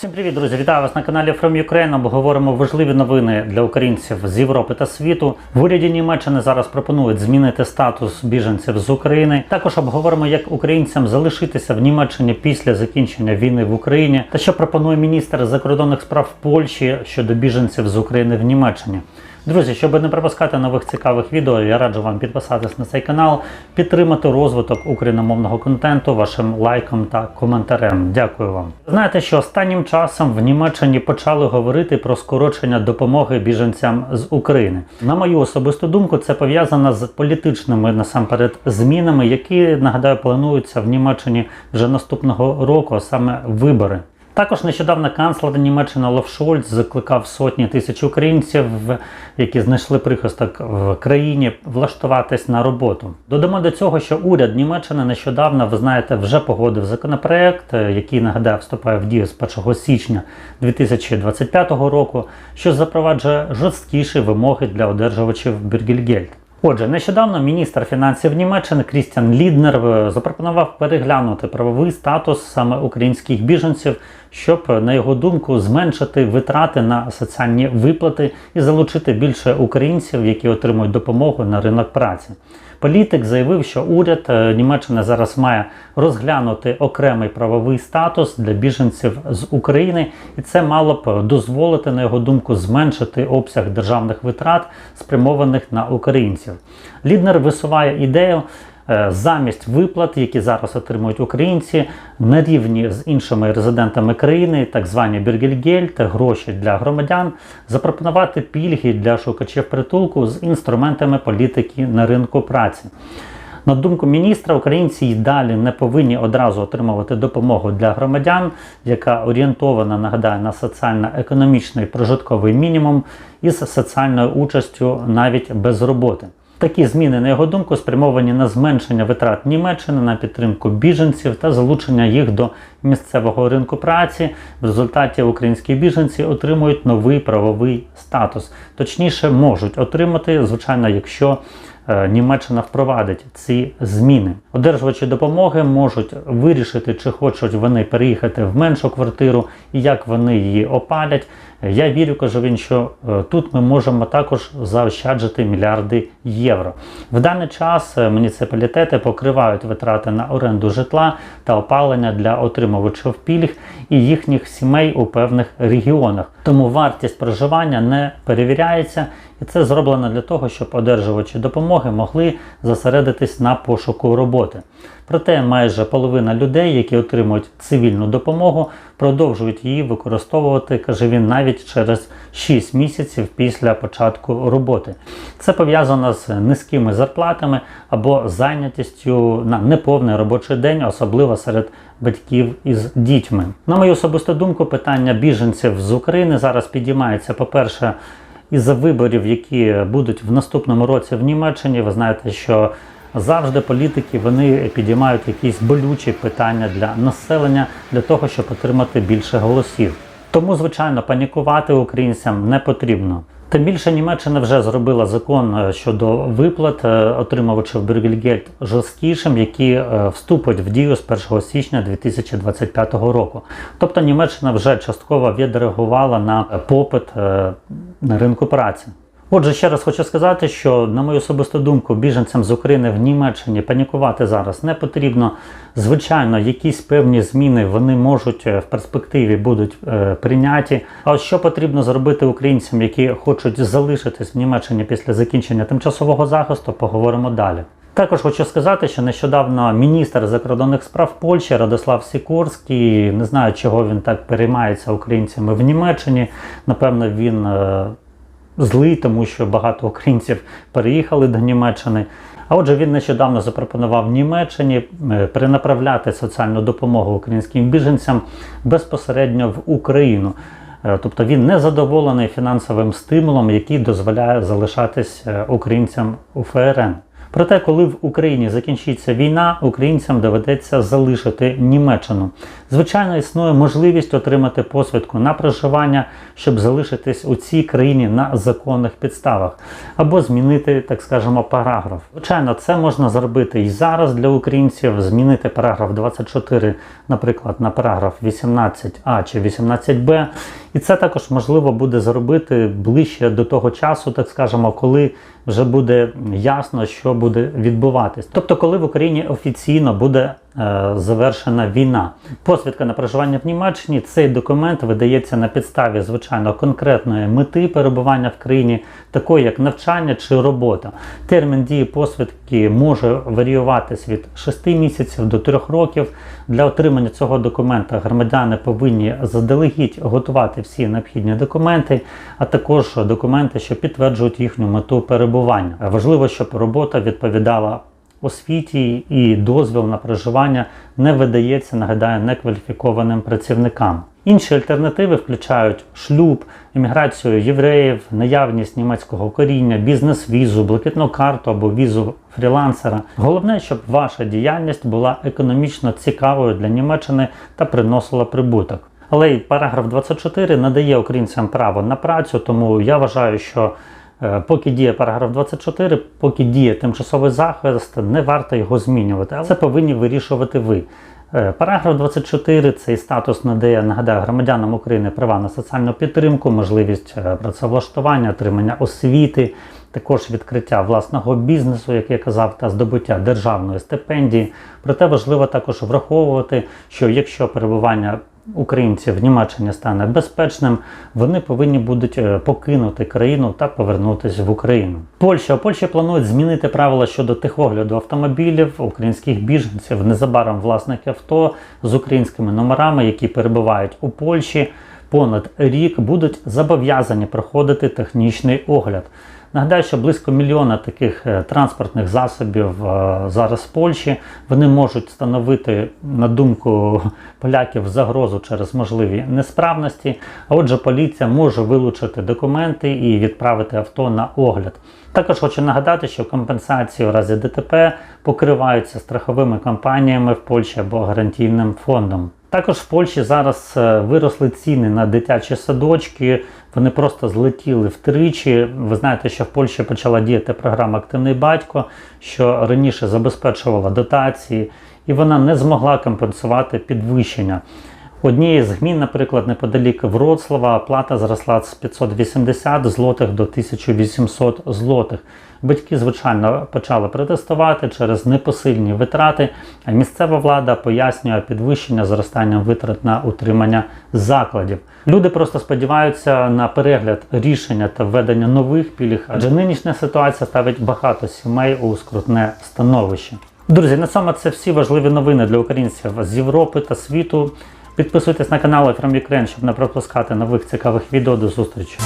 Всім привіт, друзі! Вітаю вас на каналі From Ukraine. Обговоримо важливі новини для українців з Європи та світу. В уряді Німеччини зараз пропонують змінити статус біженців з України. Також обговоримо, як українцям залишитися в Німеччині після закінчення війни в Україні та що пропонує міністр закордонних справ Польщі щодо біженців з України в Німеччині. Друзі, щоб не пропускати нових цікавих відео, я раджу вам підписатись на цей канал, підтримати розвиток україномовного контенту вашим лайком та коментарем. Дякую вам. Знаєте, що останнім часом в Німеччині почали говорити про скорочення допомоги біженцям з України. На мою особисту думку, це пов'язано з політичними насамперед змінами, які нагадаю плануються в Німеччині вже наступного року, а саме вибори. Також нещодавно канцлер Німеччини Олаф Шольц закликав сотні тисяч українців, які знайшли прихисток в країні, влаштуватись на роботу. Додамо до цього, що уряд Німеччини нещодавно, ви знаєте, вже погодив законопроект, який нагадаю вступає в дію з 1 січня 2025 року, що запроваджує жорсткіші вимоги для одержувачів Бюргельгельд. Отже, нещодавно міністр фінансів Німеччини Крістіан Ліднер е, запропонував переглянути правовий статус саме українських біженців, щоб, на його думку, зменшити витрати на соціальні виплати і залучити більше українців, які отримують допомогу на ринок праці. Політик заявив, що уряд е, Німеччини зараз має розглянути окремий правовий статус для біженців з України, і це мало б дозволити, на його думку, зменшити обсяг державних витрат, спрямованих на українців. Ліднер висуває ідею. Е, Замість виплат, які зараз отримують українці, на рівні з іншими резидентами країни, так звані Бюргельгельд, гроші для громадян, запропонувати пільги для шукачів притулку з інструментами політики на ринку праці. На думку міністра, українці й далі не повинні одразу отримувати допомогу для громадян, яка орієнтована, нагадаю, на соціально-економічний прожитковий мінімум із соціальною участю навіть без роботи. Такі зміни, на його думку, спрямовані на зменшення витрат Німеччини на підтримку біженців та залучення їх до місцевого ринку праці. В результаті українські біженці отримують новий правовий статус. Точніше, можуть отримати, звичайно, якщо е, Німеччина впровадить ці зміни. Одержувачі допомоги можуть вирішити, чи хочуть вони переїхати в меншу квартиру і як вони її опалять. Я вірю, каже він, що е, тут ми можемо також заощаджити мільярди євро. В даний час е, муніципалітети покривають витрати на оренду житла та опалення для отримувачів пільг і їхніх сімей у певних регіонах. Тому вартість проживання не перевіряється, і це зроблено для того, щоб одержувачі допомоги могли зосередитись на пошуку роботи. Проте майже половина людей, які отримують цивільну допомогу, продовжують її використовувати, каже він, навіть через 6 місяців після початку роботи. Це пов'язано з низькими зарплатами або зайнятістю на неповний робочий день, особливо серед батьків із дітьми. На мою особисту думку, питання біженців з України зараз підіймається, по-перше, із-за виборів, які будуть в наступному році в Німеччині. Ви знаєте, що завжди політики вони підіймають якісь болючі питання для населення для того, щоб отримати більше голосів. Тому, звичайно, панікувати українцям не потрібно. Тим більше Німеччина вже зробила закон е, щодо виплат е, отримувачів Бюргельгельд жорсткішим, які е, вступать в дію з 1 січня 2025 року. Тобто Німеччина вже частково відреагувала на попит на ринку праці. Отже, ще раз хочу сказати, що на мою особисту думку, біженцям з України в Німеччині панікувати зараз не потрібно. Звичайно, якісь певні зміни вони можуть е, в перспективі будуть е, прийняті. А що потрібно зробити українцям, які хочуть залишитись в Німеччині після закінчення тимчасового захисту, поговоримо далі. Також хочу сказати, що нещодавно міністр закордонних справ Польщі Радослав Сікорський, не знаю, чого він так переймається українцями в Німеччині. Напевно, він е, злий, тому що багато українців переїхали до Німеччини. А отже, він нещодавно запропонував Німеччині е, перенаправляти соціальну допомогу українським біженцям безпосередньо в Україну. Е, Тобто він не задоволений фінансовим стимулом, який дозволяє залишатись е, українцям у ФРН. Проте, коли в Україні закінчиться війна, українцям доведеться залишити Німеччину. Звичайно, існує можливість отримати посвідку на проживання, щоб залишитись у цій країні на законних підставах, або змінити, так скажемо, параграф. Звичайно, це можна зробити і зараз для українців. Змінити параграф 24, наприклад, на параграф 18а чи 18б. І це також можливо буде зробити ближче до того часу, так скажемо, коли вже буде ясно, що буде відбуватись. Тобто, коли в Україні офіційно буде е, завершена війна. Посвідка на проживання в Німеччині цей документ видається на підставі звичайно конкретної мети перебування в країні, такої як навчання чи робота. Термін дії посвідки може варіюватись від 6 місяців до 3 років. Для отримання цього документа громадяни повинні заздалегідь готувати всі необхідні документи, а також документи, що підтверджують їхню мету перебування. Важливо, щоб робота відповідала освіті і дозвіл на проживання не видається, нагадаю, некваліфікованим працівникам. Інші альтернативи включають шлюб, імміграцію євреїв, наявність німецького коріння, бізнес-візу, блакитну карту або візу фрілансера. Головне, щоб ваша діяльність була економічно цікавою для Німеччини та приносила прибуток. Але й параграф 24 надає українцям право на працю, тому я вважаю, що Е, Поки діє параграф 24, поки діє тимчасовий захист, не варто його змінювати. Але це повинні вирішувати ви. Е, Параграф 24 цей статус надає, нагадаю, громадянам України права на соціальну підтримку, можливість е, працевлаштування, отримання освіти, також відкриття власного бізнесу, як я казав, та здобуття державної стипендії. Проте важливо також враховувати, що якщо перебування українців в стане безпечним, вони повинні будуть е, покинути країну та повернутися в Україну. Польща у Польщі планують змінити правила щодо техогляду автомобілів українських біженців. Незабаром власники авто з українськими номерами, які перебувають у Польщі. Понад рік будуть зобов'язані проходити технічний огляд. Нагадаю, що близько мільйона таких е, транспортних засобів е, зараз в Польщі вони можуть становити, на думку поляків, загрозу через можливі несправності. А отже, поліція може вилучити документи і відправити авто на огляд. Також хочу нагадати, що компенсації у разі ДТП покриваються страховими компаніями в Польщі або гарантійним фондом. Також в Польщі зараз е, виросли ціни на дитячі садочки. Вони просто злетіли втричі. Ви знаєте, що в Польщі почала діяти програма Активний батько, що раніше забезпечувала дотації, і вона не змогла компенсувати підвищення. Однієї з гмін, наприклад, неподалік Вроцлава, плата зросла з 580 злотих до 1800 злотих. Батьки, звичайно, почали протестувати через непосильні витрати, а місцева влада пояснює підвищення зростанням витрат на утримання закладів. Люди просто сподіваються на перегляд рішення та введення нових пільг, адже нинішня ситуація ставить багато сімей у скрутне становище. Друзі, на цьому це всі важливі новини для українців з Європи та світу. Підписуйтесь на канал From Ukraine, щоб не пропускати нових цікавих відео. До зустрічі!